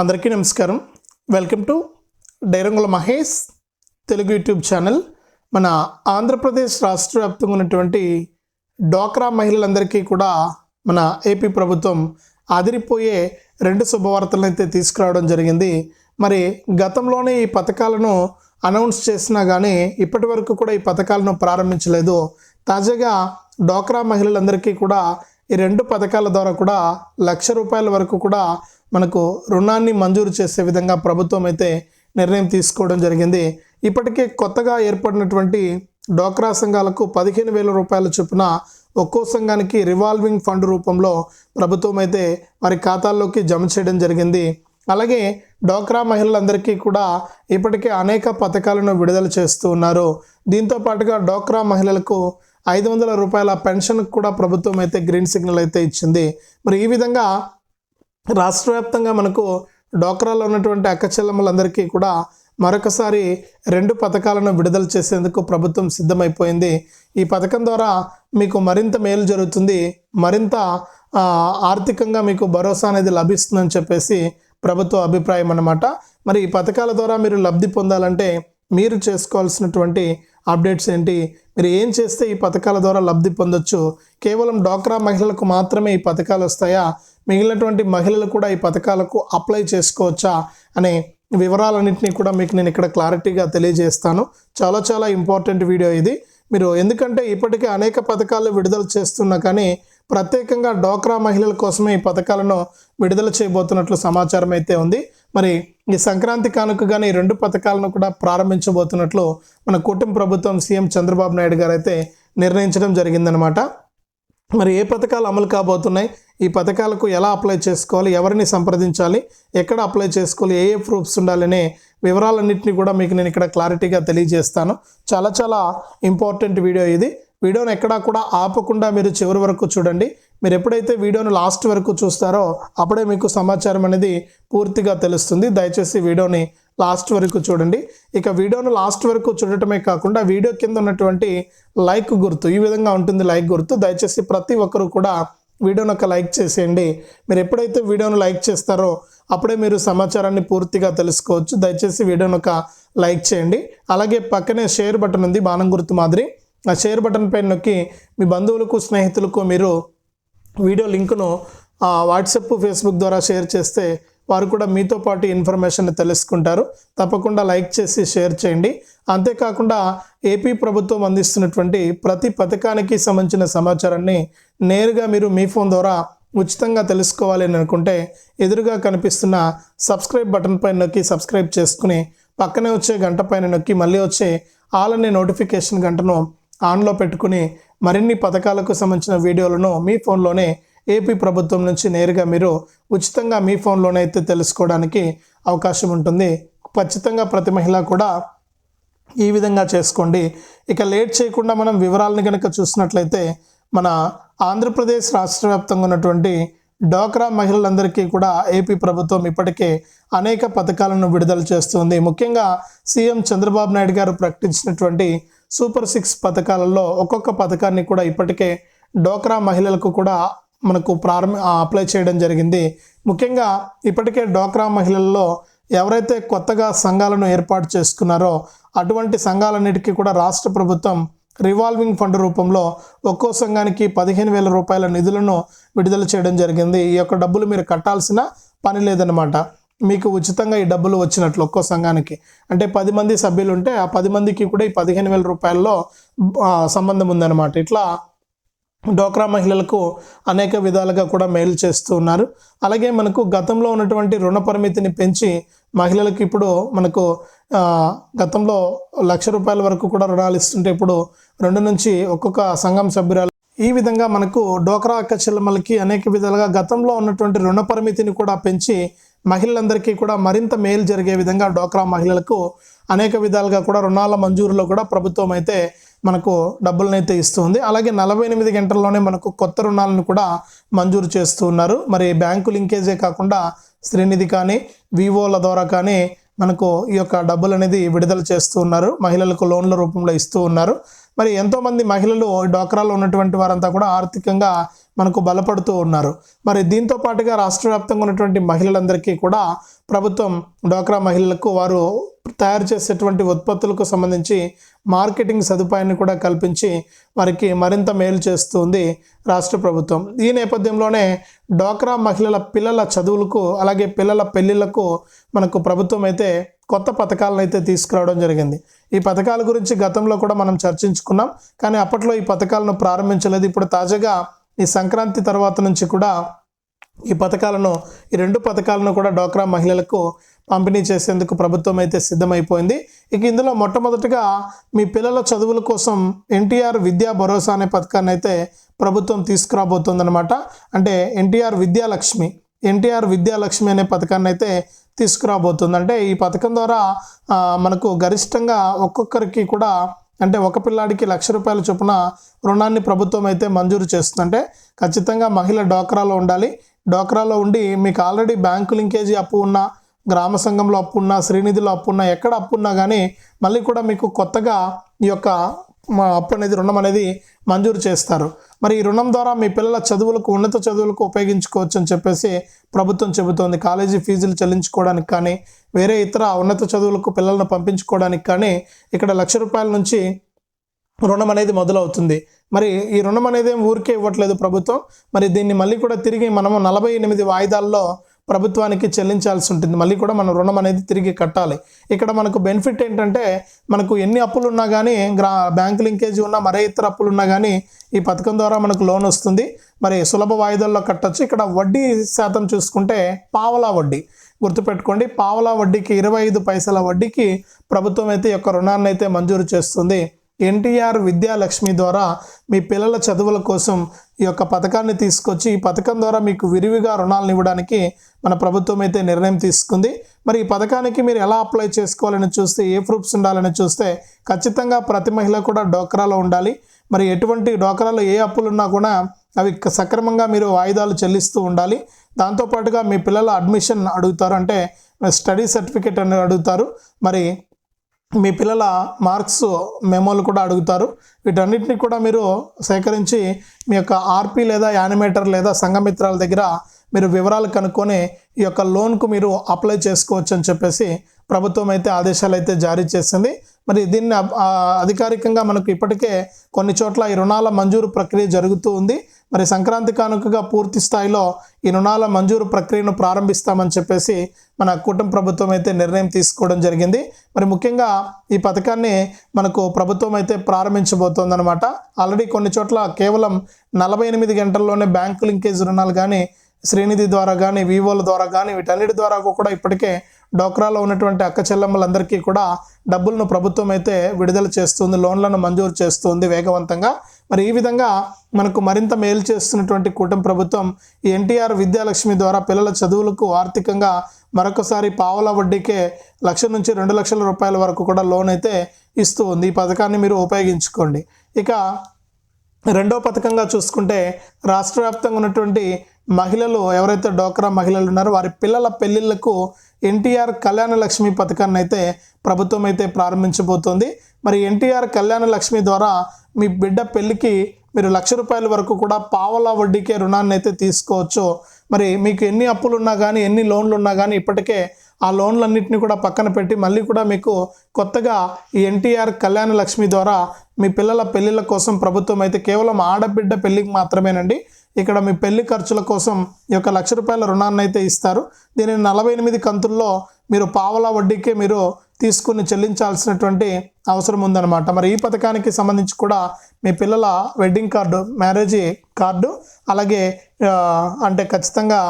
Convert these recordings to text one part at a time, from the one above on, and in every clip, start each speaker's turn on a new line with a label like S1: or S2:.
S1: అందరికీ నమస్కారం. Welcome to డైరంగుల మహేష్ తెలుగు యూట్యూబ్ ఛానల్. మన ఆంధ్రప్రదేశ్ రాష్ట్ర వ్యాప్తంగా ఉన్నటువంటి డోక్రా మహిళలందరికీ కూడా మన ఏపీ ప్రభుత్వం అదిరిపోయే రెండు శుభవార్తలను అయితే తీసుకురావడం జరిగింది. మరి గతంలోనే ఈ పథకాలను అనౌన్స్ చేసినా కానీ ఇప్పటి వరకు కూడా ఈ పథకాలను ప్రారంభించలేదు. తాజాగా డోక్రా మహిళలందరికీ కూడా ఈ రెండు పథకాల ద్వారా కూడా లక్ష రూపాయల వరకు కూడా మనకు రుణాన్ని మంజూరు చేసే విధంగా ప్రభుత్వం అయితే నిర్ణయం తీసుకోవడం జరిగింది. ఇప్పటికే కొత్తగా ఏర్పడినటువంటి డోక్రా సంఘాలకు పదిహేను వేల రూపాయల చొప్పున ఒక్కో సంఘానికి రివాల్వింగ్ ఫండ్ రూపంలో ప్రభుత్వం అయితే వారి ఖాతాల్లోకి జమ చేయడం జరిగింది. అలాగే డోక్రా మహిళలందరికీ కూడా ఇప్పటికే అనేక పథకాలను విడుదల చేస్తూ ఉన్నారు. దీంతో పాటుగా డోక్రా మహిళలకు ఐదు వందల రూపాయల పెన్షన్ కూడా ప్రభుత్వం అయితే గ్రీన్ సిగ్నల్ అయితే ఇచ్చింది. మరి ఈ విధంగా రాష్ట్ర వ్యాప్తంగా మనకు డోక్రాలో ఉన్నటువంటి అక్కచెల్లమ్మలందరికీ కూడా మరొకసారి రెండు పథకాలను విడుదల చేసేందుకు ప్రభుత్వం సిద్ధమైపోయింది. ఈ పథకం ద్వారా మీకు మరింత మేలు జరుగుతుంది. మరింత ఆర్థికంగా మీకు భరోసా అనేది లభిస్తుందని చెప్పేసి ప్రభుత్వ అభిప్రాయం అన్నమాట. మరి ఈ పథకాల ద్వారా మీరు లబ్ధి పొందాలంటే మీరు చేసుకోవాల్సినటువంటి అప్డేట్స్ ఏంటి? మీరు ఏం చేస్తే ఈ పథకాల ద్వారా లబ్ధి పొందొచ్చు? కేవలం డ్వాక్రా మహిళలకు మాత్రమే ఈ పథకాలు వస్తాయా? మిగిలినటువంటి మహిళలు కూడా ఈ పథకాలకు అప్లై చేసుకోవచ్చా? అనే వివరాలన్నింటినీ కూడా మీకు నేను ఇక్కడ క్లారిటీగా తెలియజేస్తాను. చాలా చాలా ఇంపార్టెంట్ వీడియో ఇది. మీరు ఎందుకంటే ఇప్పటికే అనేక పథకాలు విడుదల చేస్తున్నా కానీ ప్రత్యేకంగా డోక్రా మహిళల కోసమే ఈ పథకాలను విడుదల చేయబోతున్నట్లు సమాచారం అయితే ఉంది. మరి ఈ సంక్రాంతి కానుకగానే ఈ రెండు పథకాలను కూడా ప్రారంభించబోతున్నట్లు మన కూటమి ప్రభుత్వం సీఎం చంద్రబాబు నాయుడు గారు అయితే నిర్ణయించడం జరిగిందనమాట మరి ఏ పథకాలు అమలు కాబోతున్నాయి? ఈ పథకాలకు ఎలా అప్లై చేసుకోవాలి? ఎవరిని సంప్రదించాలి? ఎక్కడ అప్లై చేసుకోవాలి? ఏ ఏ ప్రూఫ్స్ ఉండాలనే వివరాలన్నింటినీ కూడా మీకు నేను ఇక్కడ క్లారిటీగా తెలియజేస్తాను. చాలా చాలా ఇంపార్టెంట్ వీడియో ఇది. వీడియోని ఎక్కడా కూడా ఆపకుండా మీరు చివరి వరకు చూడండి. మీరు ఎప్పుడైతే వీడియోను లాస్ట్ వరకు చూస్తారో అప్పుడే మీకు సమాచారం అనేది పూర్తిగా తెలుస్తుంది. దయచేసి వీడియోని లాస్ట్ వరకు చూడండి. ఇక వీడియోను లాస్ట్ వరకు చూడటమే కాకుండా వీడియో కింద ఉన్నటువంటి లైక్ గుర్తు ఈ విధంగా ఉంటుంది లైక్ గుర్తు. దయచేసి ప్రతి ఒక్కరు కూడా వీడియోను ఒక లైక్ చేసేయండి. మీరు ఎప్పుడైతే వీడియోను లైక్ చేస్తారో అప్పుడే మీరు సమాచారాన్ని పూర్తిగా తెలుసుకోవచ్చు. దయచేసి వీడియోను ఒక లైక్ చేయండి. అలాగే పక్కనే షేర్ బటన్ ఉంది బాణం గుర్తు మాదిరి. ఆ షేర్ బటన్ పైన నొక్కి మీ బంధువులకు స్నేహితులకు మీరు వీడియో లింకును వాట్సాప్ ఫేస్బుక్ ద్వారా షేర్ చేస్తే వారు కూడా మీతో పాటు ఇన్ఫర్మేషన్ తెలుసుకుంటారు. తప్పకుండా లైక్ చేసి షేర్ చేయండి. అంతేకాకుండా ఏపీ ప్రభుత్వం అందిస్తున్నటువంటి ప్రతి పథకానికి సంబంధించిన సమాచారాన్ని నేరుగా మీరు మీ ఫోన్ ద్వారా ఉచితంగా తెలుసుకోవాలి అని అనుకుంటే ఎదురుగా కనిపిస్తున్న సబ్స్క్రైబ్ బటన్ పైన నొక్కి సబ్స్క్రైబ్ చేసుకుని పక్కనే వచ్చే గంట పైన నొక్కి మళ్ళీ వచ్చే ఆల్ అనే నోటిఫికేషన్ గంటను ఆన్లో పెట్టుకుని మరిన్ని పథకాలకు సంబంధించిన వీడియోలను మీ ఫోన్లోనే ఏపీ ప్రభుత్వం నుంచి నేరుగా మీరు ఉచితంగా మీ ఫోన్లోనే అయితే తెలుసుకోవడానికి అవకాశం ఉంటుంది. ఖచ్చితంగా ప్రతి మహిళ కూడా ఈ విధంగా చేసుకోండి. ఇక లేట్ చేయకుండా మనం వివరాలను కనుక చూసినట్లయితే మన ఆంధ్రప్రదేశ్ రాష్ట్ర వ్యాప్తంగా ఉన్నటువంటి డోక్రా మహిళలందరికీ కూడా ఏపీ ప్రభుత్వం ఇప్పటికే అనేక పథకాలను విడుదల చేస్తుంది. ముఖ్యంగా సీఎం చంద్రబాబు నాయుడు గారు ప్రకటించినటువంటి సూపర్ సిక్స్ పథకాలలో ఒక్కొక్క పథకాన్ని కూడా ఇప్పటికే డోక్రా మహిళలకు కూడా మనకు ప్రారంభ అప్లై చేయడం జరిగింది. ముఖ్యంగా ఇప్పటికే డోక్రా మహిళల్లో ఎవరైతే కొత్తగా సంఘాలను ఏర్పాటు చేసుకున్నారో అటువంటి సంఘాలన్నిటికీ కూడా రాష్ట్ర ప్రభుత్వం రివాల్వింగ్ ఫండ్ రూపంలో ఒక్కో సంఘానికి పదిహేను వేల రూపాయల నిధులను విడుదల చేయడం జరిగింది. ఈ యొక్క డబ్బులు మీరు కట్టాల్సిన పని లేదనమాట మీకు ఉచితంగా ఈ డబ్బులు వచ్చినట్లు ఒక్కో సంఘానికి. అంటే పది మంది సభ్యులు ఉంటే ఆ పది మందికి కూడా ఈ పదిహేను వేల రూపాయల్లో సంబంధం ఉందన్నమాట. ఇట్లా డోక్రా మహిళలకు అనేక విధాలుగా కూడా మేలు చేస్తూ ఉన్నారు. అలాగే మనకు గతంలో ఉన్నటువంటి రుణ పరిమితిని పెంచి మహిళలకు ఇప్పుడు మనకు గతంలో లక్ష రూపాయల వరకు కూడా రుణాలు ఇస్తుంటే ఇప్పుడు రెండు నుంచి ఒక్కొక్క సంఘం సభ్యురాలు. ఈ విధంగా మనకు డోక్రా అక్క చెల్లెమ్మలకి అనేక విధాలుగా గతంలో ఉన్నటువంటి రుణ పరిమితిని కూడా పెంచి మహిళలందరికీ కూడా మరింత మేలు జరిగే విధంగా డోక్రా మహిళలకు అనేక విధాలుగా కూడా రుణాల మంజూరులో కూడా ప్రభుత్వం అయితే మనకు డబ్బులనైతే ఇస్తుంది. అలాగే నలభై ఎనిమిది గంటల్లోనే మనకు కొత్త రుణాలను కూడా మంజూరు చేస్తూ ఉన్నారు. మరి బ్యాంకు లింకేజే కాకుండా శ్రీనిధి కానీ వివోల ద్వారా కానీ మనకు ఈ యొక్క డబ్బులు అనేది విడుదల చేస్తూ ఉన్నారు. మహిళలకు లోన్ల రూపంలో ఇస్తూ ఉన్నారు. మరి ఎంతోమంది మహిళలు డోక్రాలో ఉన్నటువంటి వారంతా కూడా ఆర్థికంగా మనకు బలపడుతూ ఉన్నారు. మరి దీంతో పాటుగా రాష్ట్ర వ్యాప్తంగా ఉన్నటువంటి మహిళలందరికీ కూడా ప్రభుత్వం డ్వాక్రా మహిళలకు వారు తయారు చేసేటువంటి ఉత్పత్తులకు సంబంధించి మార్కెటింగ్ సదుపాయాన్ని కూడా కల్పించి వారికి మరింత మేలు చేస్తుంది రాష్ట్ర ప్రభుత్వం. ఈ నేపథ్యంలోనే డ్వాక్రా మహిళల పిల్లల చదువులకు అలాగే పిల్లల పెళ్ళిళ్ళకు మనకు ప్రభుత్వం అయితే కొత్త పథకాలను అయితే తీసుకురావడం జరిగింది. ఈ పథకాల గురించి గతంలో కూడా మనం చర్చించుకున్నాం. కానీ అప్పట్లో ఈ పథకాలను ప్రారంభించలేదు. ఇప్పుడు తాజాగా ఈ సంక్రాంతి తర్వాత నుంచి కూడా ఈ పథకాలను ఈ రెండు పథకాలను కూడా డోక్రా మహిళలకు పంపిణీ చేసేందుకు ప్రభుత్వం అయితే సిద్ధమైపోయింది. ఇక ఇందులో మొట్టమొదటిగా మీ పిల్లల చదువుల కోసం ఎన్టీఆర్ విద్యా భరోసా అనే పథకాన్ని అయితే ప్రభుత్వం తీసుకురాబోతుందన్నమాట. అంటే ఎన్టీఆర్ విద్యాలక్ష్మి ఎన్టీఆర్ విద్యాలక్ష్మి అనే పథకాన్ని అయితే తీసుకురాబోతుంది. అంటే ఈ పథకం ద్వారా మనకు గరిష్టంగా ఒక్కొక్కరికి కూడా అంటే ఒక పిల్లాడికి లక్ష రూపాయల చొప్పున రుణాన్ని ప్రభుత్వం అయితే మంజూరు చేస్తుంది అంటే ఖచ్చితంగా మహిళ డోక్రాలో ఉండాలి. డోక్రాలో ఉండి మీకు ఆల్రెడీ బ్యాంకు లింకేజీ అప్పు ఉన్న గ్రామ సంఘంలో అప్పు ఉన్నా శ్రీనిధిలో అప్పు ఉన్నా ఎక్కడ అప్పు ఉన్నా కానీ మళ్ళీ కూడా మీకు కొత్తగా ఈ యొక్క మా అప్పు అనేది రుణం అనేది మంజూరు చేస్తారు. మరి ఈ రుణం ద్వారా మీ పిల్లల చదువులకు ఉన్నత చదువులకు ఉపయోగించుకోవచ్చు అని చెప్పేసి ప్రభుత్వం చెబుతోంది. కాలేజీ ఫీజులు చెల్లించుకోవడానికి కానీ వేరే ఇతర ఉన్నత చదువులకు పిల్లలను పంపించుకోవడానికి కానీ ఇక్కడ లక్ష రూపాయల నుంచి రుణం అనేది మొదలవుతుంది. మరి ఈ రుణం అనేది ఏం ఊరికే ఇవ్వట్లేదు ప్రభుత్వం. మరి దీన్ని మళ్ళీ కూడా తిరిగి మనము నలభై ఎనిమిది వాయిదాల్లో ప్రభుత్వానికి చెల్లించాల్సి ఉంటుంది. మళ్ళీ కూడా మనం రుణం అనేది తిరిగి కట్టాలి. ఇక్కడ మనకు బెనిఫిట్ ఏంటంటే మనకు ఎన్ని అప్పులు ఉన్నా కానీ గ్రా బ్యాంక్ లింకేజ్ ఉన్నా మరే ఇతర అప్పులు ఉన్నా కానీ ఈ పథకం ద్వారా మనకు లోన్ వస్తుంది. మరి సులభ వాయిదాల్లో కట్టొచ్చు. ఇక్కడ వడ్డీ శాతం చూసుకుంటే పావలా వడ్డీ. గుర్తుపెట్టుకోండి పావలా వడ్డీకి ఇరవై ఐదు పైసల వడ్డీకి ప్రభుత్వం అయితే యొక్క రుణాన్ని అయితే మంజూరు చేస్తుంది. ఎన్టీఆర్ విద్యాలక్ష్మి ద్వారా మీ పిల్లల చదువుల కోసం ఈ యొక్క పథకాన్ని తీసుకొచ్చి ఈ పథకం ద్వారా మీకు విరివిగా రుణాలను ఇవ్వడానికి మన ప్రభుత్వం అయితే నిర్ణయం తీసుకుంది. మరి ఈ పథకానికి మీరు ఎలా అప్లై చేసుకోవాలని చూస్తే ఏ ప్రూఫ్స్ ఉండాలని చూస్తే ఖచ్చితంగా ప్రతి మహిళ కూడా డోక్రాలో ఉండాలి. మరి ఎటువంటి డోక్రాలో ఏ అప్పులు ఉన్నా కూడా అవి సక్రమంగా మీరు వాయిదాలు చెల్లిస్తూ ఉండాలి. దాంతోపాటుగా మీ పిల్లల అడ్మిషన్ అడుగుతారు. అంటే స్టడీ సర్టిఫికేట్ అని అడుగుతారు. మరి మీ పిల్లల మార్క్స్ మెమోలు కూడా అడుగుతారు. వీటన్నిటిని కూడా మీరు సేకరించి మీ యొక్క ఆర్పీ లేదా యానిమేటర్ లేదా సంఘమిత్రాల దగ్గర మీరు వివరాలు కనుక్కొని ఈ యొక్క లోన్కు మీరు అప్లై చేసుకోవచ్చు అని చెప్పేసి ప్రభుత్వం అయితే ఆదేశాలు అయితే జారీ చేసింది. మరి దీన్ని అధికారికంగా మనకు ఇప్పటికే కొన్ని చోట్ల ఈ రుణాల మంజూరు ప్రక్రియ జరుగుతూ ఉంది. మరి సంక్రాంతి కానుకగా పూర్తి స్థాయిలో ఈ రుణాల మంజూరు ప్రక్రియను ప్రారంభిస్తామని చెప్పేసి మన కూటమి ప్రభుత్వం అయితే నిర్ణయం తీసుకోవడం జరిగింది. మరి ముఖ్యంగా ఈ పథకాన్ని మనకు ప్రభుత్వం అయితే ప్రారంభించబోతోందనమాట ఆల్రెడీ కొన్ని చోట్ల కేవలం నలభై ఎనిమిది గంటల్లోనే బ్యాంకు లింకేజ్ రుణాలు కానీ శ్రీనిధి ద్వారా కానీ వివోల ద్వారా కానీ వీటన్నిటి ద్వారా కూడా ఇప్పటికే డోక్రాలో ఉన్నటువంటి అక్క చెల్లెమ్మలందరికీ కూడా డబ్బులను ప్రభుత్వం అయితే విడుదల చేస్తుంది లోన్లను మంజూరు చేస్తుంది వేగవంతంగా. మరి ఈ విధంగా మనకు మరింత మేలు చేస్తున్నటువంటి కూటమి ప్రభుత్వం ఈ ఎన్టీఆర్ విద్యాలక్ష్మి ద్వారా పిల్లల చదువులకు ఆర్థికంగా మరొకసారి పావుల వడ్డీకే లక్ష నుంచి రెండు లక్షల రూపాయల వరకు కూడా లోన్ అయితే ఇస్తూ ఉంది. ఈ పథకాన్ని మీరు ఉపయోగించుకోండి. ఇక రెండో పథకంగా చూసుకుంటే రాష్ట్ర వ్యాప్తంగా ఉన్నటువంటి మహిళలు ఎవరైతే డోక్రా మహిళలు ఉన్నారో వారి పిల్లల పెళ్ళిళ్ళకు ఎన్టీఆర్ కళ్యాణ లక్ష్మి పథకాన్ని అయితే ప్రభుత్వం అయితే ప్రారంభించబోతోంది. మరి ఎన్టీఆర్ కళ్యాణ లక్ష్మి ద్వారా మీ బిడ్డ పెళ్ళికి మీరు లక్ష రూపాయల వరకు కూడా పావలా వడ్డీకే రుణాన్ని అయితే తీసుకోవచ్చు. మరి మీకు ఎన్ని అప్పులు ఉన్నా కానీ ఎన్ని లోన్లు ఉన్నా కానీ ఇప్పటికే ఆ లోన్లన్నింటినీ కూడా పక్కన పెట్టి మళ్ళీ కూడా మీకు కొత్తగా ఈ ఎన్టీఆర్ కళ్యాణ లక్ష్మి ద్వారా మీ పిల్లల పెళ్ళిళ్ళ కోసం ప్రభుత్వం అయితే కేవలం ఆడబిడ్డ పెళ్ళికి మాత్రమేనండి. ఇక్కడ మీ పెళ్ళి ఖర్చుల కోసం ఈ యొక్క లక్ష రూపాయల రుణాన్ని అయితే ఇస్తారు. దీనిని నలభై ఎనిమిది కంతుల్లో మీరు పావలా వడ్డీకే మీరు తీసుకుని చెల్లించాల్సినటువంటి అవసరం ఉందన్నమాట. మరి ఈ పథకానికి సంబంధించి కూడా మీ పిల్లల వెడ్డింగ్ కార్డు మ్యారేజ్ కార్డు అలాగే అంటే ఖచ్చితంగా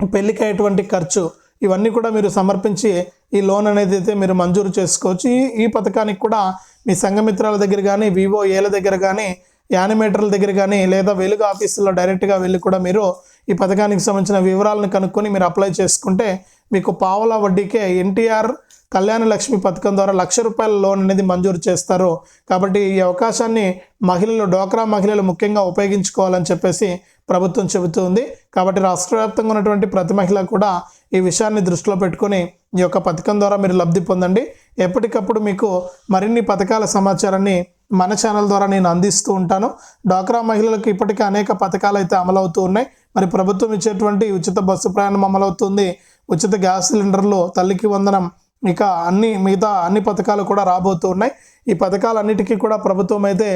S1: పెళ్ళికి అయ్యేటువంటి ఖర్చు ఇవన్నీ కూడా మీరు సమర్పించి ఈ లోన్ అనేది అయితే మీరు మంజూరు చేసుకోవచ్చు. ఈ ఈ పథకానికి కూడా మీ సంఘమిత్రాల దగ్గర కానీ వివో ఏల దగ్గర కానీ యానిమేటర్ల దగ్గర కానీ లేదా వెలుగు ఆఫీసులో డైరెక్ట్గా వెళ్ళి కూడా మీరు ఈ పథకానికి సంబంధించిన వివరాలను కనుక్కొని మీరు అప్లై చేసుకుంటే మీకు పావలా వడ్డీకే ఎన్టీఆర్ కళ్యాణ లక్ష్మి పథకం ద్వారా లక్ష రూపాయల లోన్ అనేది మంజూరు చేస్తారు. కాబట్టి ఈ అవకాశాన్ని మహిళలు డోక్రా మహిళలు ముఖ్యంగా ఉపయోగించుకోవాలని చెప్పేసి ప్రభుత్వం చెబుతుంది కాబట్టి రాష్ట్ర వ్యాప్తంగా ఉన్నటువంటి ప్రతి మహిళ కూడా ఈ విషయాన్ని దృష్టిలో పెట్టుకొని ఈ యొక్క పథకం ద్వారా మీరు లబ్ధి పొందండి. ఎప్పటికప్పుడు మీకు మరిన్ని పథకాల సమాచారాన్ని మన ఛానల్ ద్వారా నేను అందిస్తూ ఉంటాను. డ్వాక్రా మహిళలకు ఇప్పటికే అనేక పథకాలు అయితే అమలవుతూ ఉన్నాయి. మరి ప్రభుత్వం ఇచ్చేటువంటి ఉచిత బస్సు ప్రయాణం అమలవుతుంది. ఉచిత గ్యాస్ సిలిండర్లు తల్లికి వందనం ఇక అన్ని మిగతా అన్ని పథకాలు కూడా రాబోతున్నాయి ఈ పథకాలన్నిటికీ కూడా ప్రభుత్వం అయితే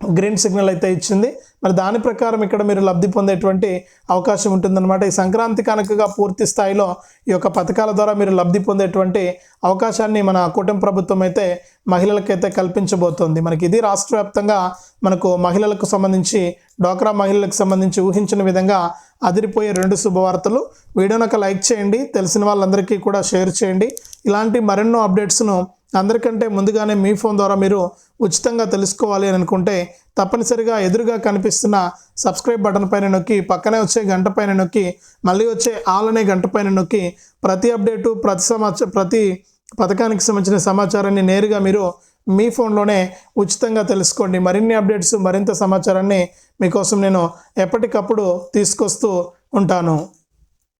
S1: గ్రీన్ సిగ్నల్ అయితే ఇచ్చింది. మరి దాని ప్రకారం ఇక్కడ మీరు లబ్ధి పొందేటువంటి అవకాశం ఉంటుందన్నమాట. ఈ సంక్రాంతి కనుకగా పూర్తి స్థాయిలో ఈ యొక్క పథకాల ద్వారా మీరు లబ్ధి పొందేటువంటి అవకాశాన్ని మన కూటమి ప్రభుత్వం అయితే మహిళలకైతే కల్పించబోతోంది. మనకి ఇది రాష్ట్ర వ్యాప్తంగా మనకు మహిళలకు సంబంధించి డోక్రా మహిళలకు సంబంధించి ఊహించిన విధంగా అదిరిపోయే రెండు శుభవార్తలు. వీడియోని ఒక లైక్ చేయండి. తెలిసిన వాళ్ళందరికీ కూడా షేర్ చేయండి. ఇలాంటి మరెన్నో అప్డేట్స్ను అందరికంటే ముందుగానే మీ ఫోన్ ద్వారా మీరు ఉచితంగా తెలుసుకోవాలి అని అనుకుంటే తప్పనిసరిగా ఎదురుగా కనిపిస్తున్న సబ్స్క్రైబ్ బటన్ పైన నొక్కి పక్కనే వచ్చే గంట పైన నొక్కి మళ్ళీ వచ్చే ఆల్ అనే గంట పైన నొక్కి ప్రతి అప్డేటు ప్రతి సమాచారం ప్రతి పథకానికి సంబంధించిన సమాచారాన్ని నేరుగా మీరు మీ ఫోన్లోనే ఉచితంగా తెలుసుకోండి. మరిన్ని అప్డేట్స్ మరింత సమాచారాన్ని మీకోసం నేను ఎప్పటికప్పుడు తీసుకొస్తూ ఉంటాను.